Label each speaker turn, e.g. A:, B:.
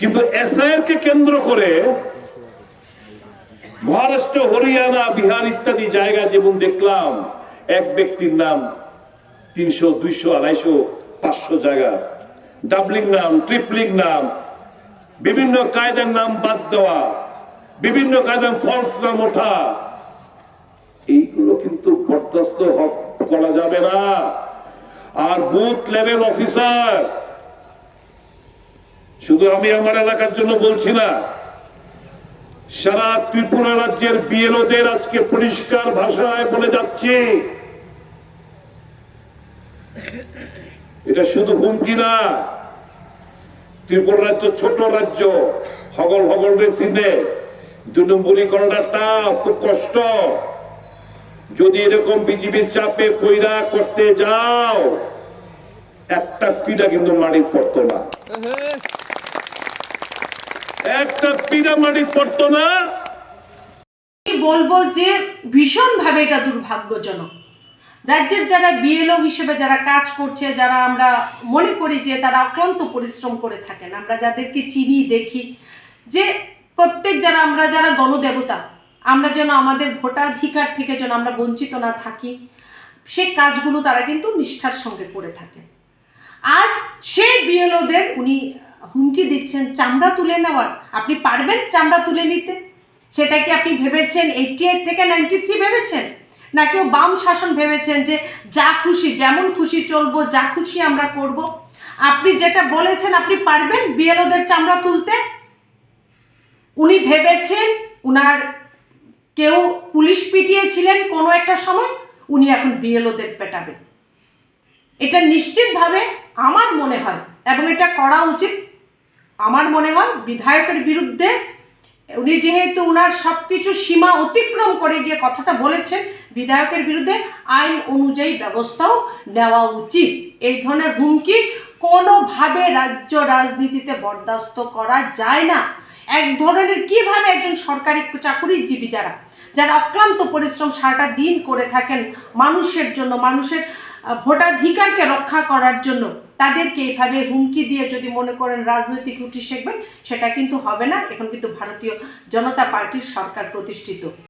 A: কিন্তু এসআইআর কে কেন্দ্র করে মহারাষ্ট্র, হরিয়ানা, বিহার ইত্যাদি জায়গা যেমন দেখলাম, এক ব্যক্তির নাম তিনশো, দুইশো, আড়াইশো, পাঁচশো জায়গা। ডাবলিং নাম, ট্রিপলিং নাম, বিভিন্ন কায়দার নাম বাদ দেওয়া, বিভিন্ন কায়দার ফলস নাম ওঠা এইগুলো কিন্তু বরদাস্ত করা যাবে না। আর বুথ লেভেল অফিসার শুধু আমি আমার এলাকার জন্য বলছি না, সারা ত্রিপুরা রাজ্যের বিএলওদের আজকে পরিষ্কার ভাষায় বলে যাচ্ছি, এটা শুধু হুমকি না, ত্রিপুরা রাজ্য ছোট রাজ্য, হগল হগল রে চিনে দুই নম্বরই করাটা টাফ খুব কষ্ট। যদি এরকম বিজেপির চাপে কইরা করতে যাও, একটা পিঠা কিন্তু মাটির পড়তো না। একটা মাটির পড়তো না।
B: বলব যে ভীষণভাবে এটা দুর্ভাগ্যজনক। রাজ্যের যারা বিএলও হিসেবে যারা কাজ করছে, যারা আমরা মনে করি যে তারা অক্লান্ত পরিশ্রম করে থাকেন, আমরা যাদেরকে চিনি, দেখি, যে প্রত্যেক যারা আমরা যারা গণদেবতা, আমরা যেন আমাদের ভোটাধিকার থেকে যেন আমরা বঞ্চিত না থাকি, সে কাজগুলো তারা কিন্তু নিষ্ঠার সঙ্গে করে থাকেন। আজ সেই বিএলওদের উনি হুমকি দিচ্ছেন, চামড়া তুলে নেওয়ার। আপনি পারবেন চামড়া তুলে নিতে? সেটা কি আপনি ভেবেছেন? এইটি এইট থেকে নাইনটি থ্রি ভেবেছেন? না কেউ বাম শাসন ভেবেছেন যে যা খুশি, যেমন খুশি চলবো, যা খুশি আমরা করব? আপনি যেটা বলেছেন, আপনি পারবেন বিএলওদের চামড়া তুলতে? উনি ভেবেছেন, উনার কেউ পুলিশ পিটিয়েছিলেন কোনো একটা সময়, উনি এখন বিএলওদের পেটাবেন। এটা নিশ্চিতভাবে আমার মনে হয় এবং এটা করা উচিত। আমার মনে হয় বিধায়কের বিরুদ্ধে উনি যেহেতু ওনার সব কিছু সীমা অতিক্রম করে গিয়ে কথাটা বলেছেন, বিধায়কের বিরুদ্ধে আইন অনুযায়ী ব্যবস্থাও নেওয়া উচিত। এই ধরনের হুমকি কোনোভাবে রাজ্য রাজনীতিতে বরদাস্ত করা যায় না। এক ধরনের কীভাবে একজন সরকারি চাকুরিজীবী যারা যারা অক্লান্ত পরিশ্রম সারাটা দিন করে থাকেন মানুষের জন্য, মানুষের ভোটাধিকারকে রক্ষা করার জন্য, তাদেরকে এইভাবে হুমকি দিয়ে যদি মনে করেন রাজনৈতিক রুটি শেখবেন, সেটা কিন্তু হবে না। এখন কিন্তু ভারতীয় জনতা পার্টির সরকার প্রতিষ্ঠিত।